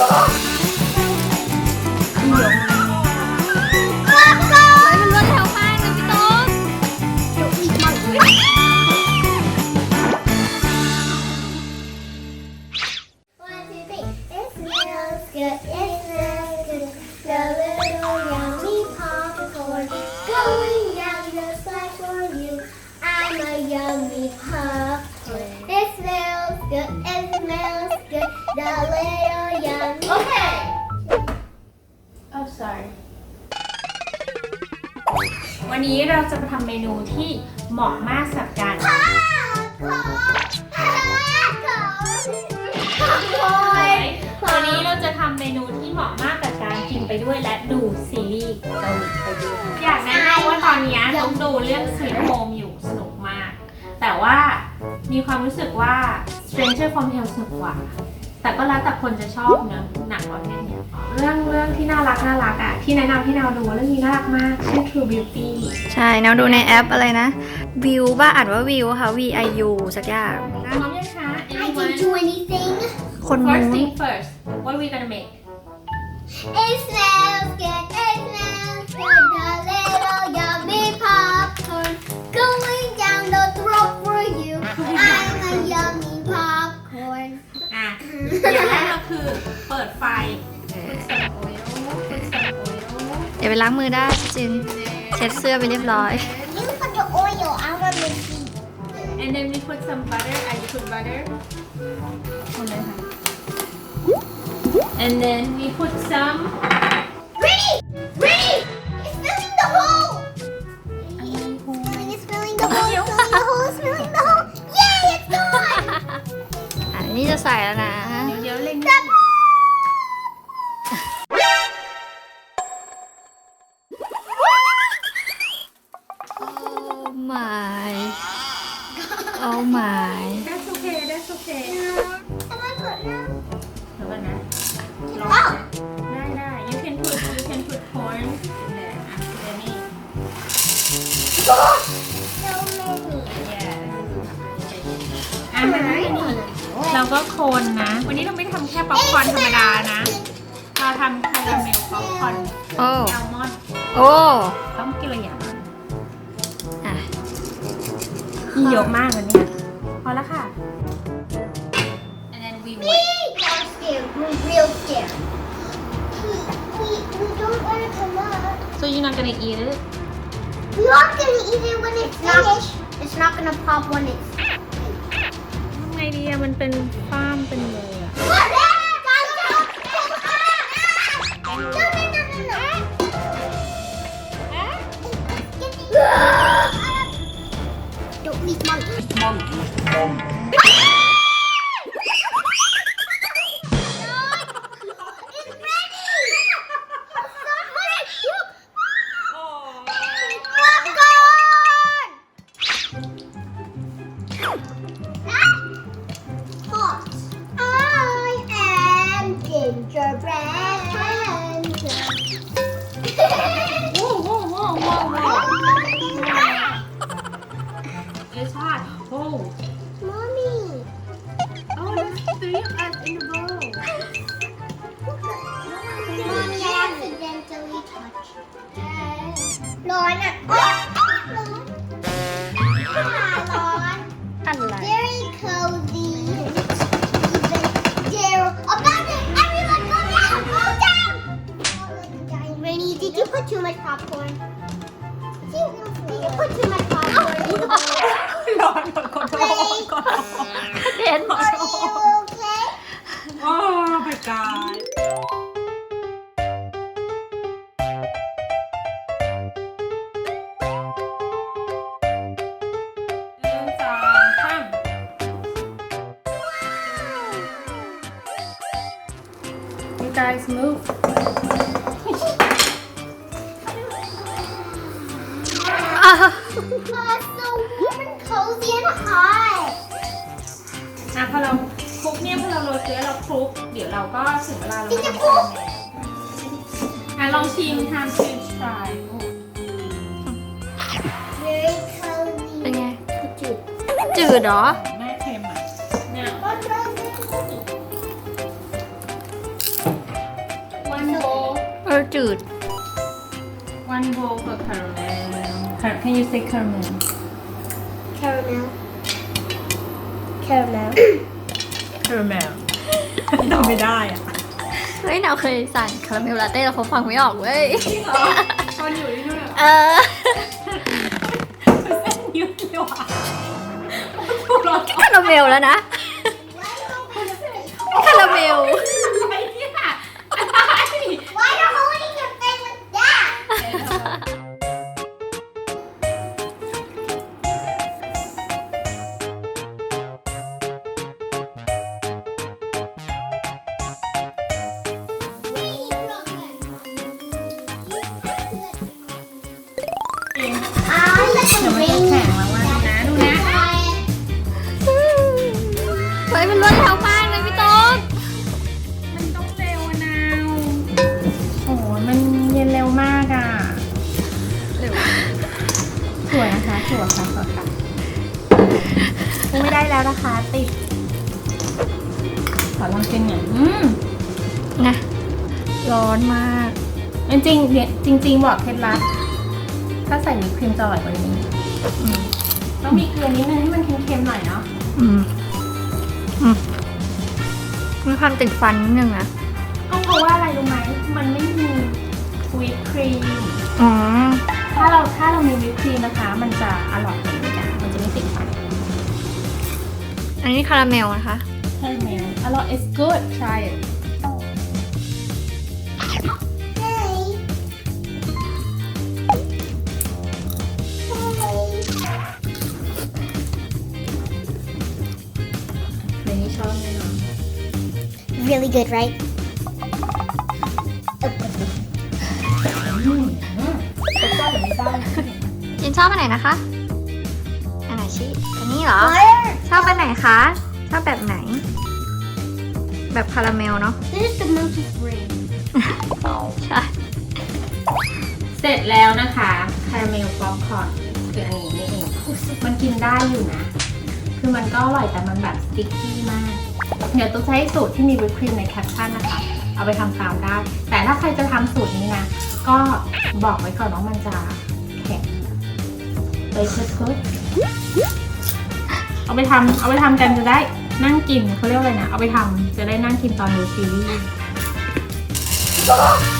เฮ้ยมันรวดเร็วมากนะพี่โต๊ะ วันนี้เราจะมาทำเมนูที่เหมาะมากสำหรับการ Popcorn. วันนี้เราจะทำเมนูที่เหมาะมากกับการกินไปด้วยและดูซีรีส์เกาหลีไปด้วยอยากแนะนำว่าตอนนี้ต้องดูเรื่อง Sweet Home อยู่สนุกมาก แต่ว่ามีความรู้สึกว่า Stranger from Hell สนุกกว่า แต่ก็แล้วแต่คนจะชอบเนอะหนังประเภทเนี้ยเรื่องเรื่องที่น่ารักน่ารักอะ ที่แนะนำให้เราดูเรื่องนี้น่ารักมากชื่อ True Beauty ใช่แนวดูในแอปอะไรนะ วิวบ้าอ่านว่าวิวค่ะ V I U สักอย่างพร้อมยังคะ I didn't do anything. คนนู้ First น thing first what are we gonna make It smells good. It smells good. The little yummy popcorn going down the throat for you. I'm a yummy popcorn. อะอย่างแรกก็คือเปิดไฟ ไปล้างมือได้จินเช็ดเสื้อไปเรียบร้อย You put the oil. I want to see. and then we put some butter I put butter คนเลยค่ะ and then we put some Ready! Ready! It's filling the hole. It's filling the hole. It's filling the hole. It's filling the hole. Yay! It's gone. อันนี้จะใส่แล้วนะ โอ้ my that's okay that's okay เดี๋ยวก่อนนะลองอ้าวได้ได้ you can put you can put corn in there อะเดี๋ยวนี้ So many. yeah อะมานี่เราก็โคนนะ วันนี้เราไม่ทำแค่ป๊อปคอร์นธรรมดานะ เราทำคาราเมลป๊อปคอร์นโอ้ แอลมอนด์โอ้ ต้องกินละไรอย่างอะ มีเยอะมากอันเนี้ย พอแล้วค่ะ and then we We wait are scared. We're real scared. We, we, we don't want to come up. so you're not gonna eat it We are gonna eat it when it's finished. It's not gonna pop when it's. ทำไงดีอะมันเป็นฟ้ามเป็นเลยอะ No, much popcorn? Too you put too much popcorn in the bowl? ร้อนขอโทษขอโทษเด่น Are you okay? โอ้ my god หนึ่งสองสาม You guys move Oh, it's so warm and cozy and hot. อะพอเราคลุกเนี่ยพอเราโรยเกลือเราคลุก เดี๋ยวเราก็ถึงเวลาเราจริงจะคลุก อะลองชิมทำชิมทราย Very cozy. เป็นไงจืดเหรอ แม่เค็มอะเนี่ย What's wrong with จืด one bowl for caramel can you say caramel Caramel. Caramel. caramel ทำไม่ได้อะเฮ้ยเราเคยสั่งคาราเมลลาเต้แล้วเขาฟังไม่ออกเว้ย ตอนอยู่ที่นู่นอะเออ เส้นยืดเลยว่ะคาราเมลแล้วนะ คาราเมล เดี๋ยวมันจะแข็งแล้วว่านะดูนะเฮ้ยมันรวดเร็วมากเลยพี่โต๊ดมันต้องเร็วอะนาวโอ้โหมันเย็นเร็วมากอะเร็วสวยนะคะสวยค่ะสวยค่ะไม่ได้แล้วนะคะ ติดขอลองกินหน่อยอืมนะร้อนมากจริงจริงๆบอกเคล็ดลับ ถ้าใส่วิปครีมจะอร่อยกว่านี้อืมต้องมีเกลือนิดนึงให้มันเค็มๆหน่อยเนาะอืมอืมมีความติดฟันนิดนึงนะก็เพราะว่าอะไรรู้ไหมมันไม่มีวิปครีมอ๋อถ้าเราถ้าเรามีวิปครีมนะคะ มันจะอร่อยกว่านี้จ้ะมันจะไม่ติดฟันอันนี้คาราเมลนะคะ คาราเมลอร่อย it's good try it Really good, right? อืมอืมรสชาติแบบไม่ทราบจินชอบอันไหนนะคะ อันไหนชิอันนี้เหรอ Fire. ชอบอันไหนคะ ชอบแบบไหน แบบคาราเมลเนาะ This is the monkey brain. ใช่ เสร็จแล้วนะคะคาราเมลป๊อปคอร์นคืออันนี้นี่เองมันกินได้อยู่นะ คือมันก็อร่อยแต่มันแบบสติ๊กกี้มาก เดี๋ยวตุ๊กจะให้สูตรที่มีวิปครีมในแคปชั่นนะคะ เอาไปทำตามได้ แต่ถ้าใครจะทำสูตรนี้นะ ก็บอกไว้ก่อนว่ามันจะแข็งไปเช็ดกดเอาไปทำเอาไปทำกันจะได้นั่งกินเขาเรียกอะไรนะ เอาไปทำจะได้นั่งกินตอนดูซีรีส์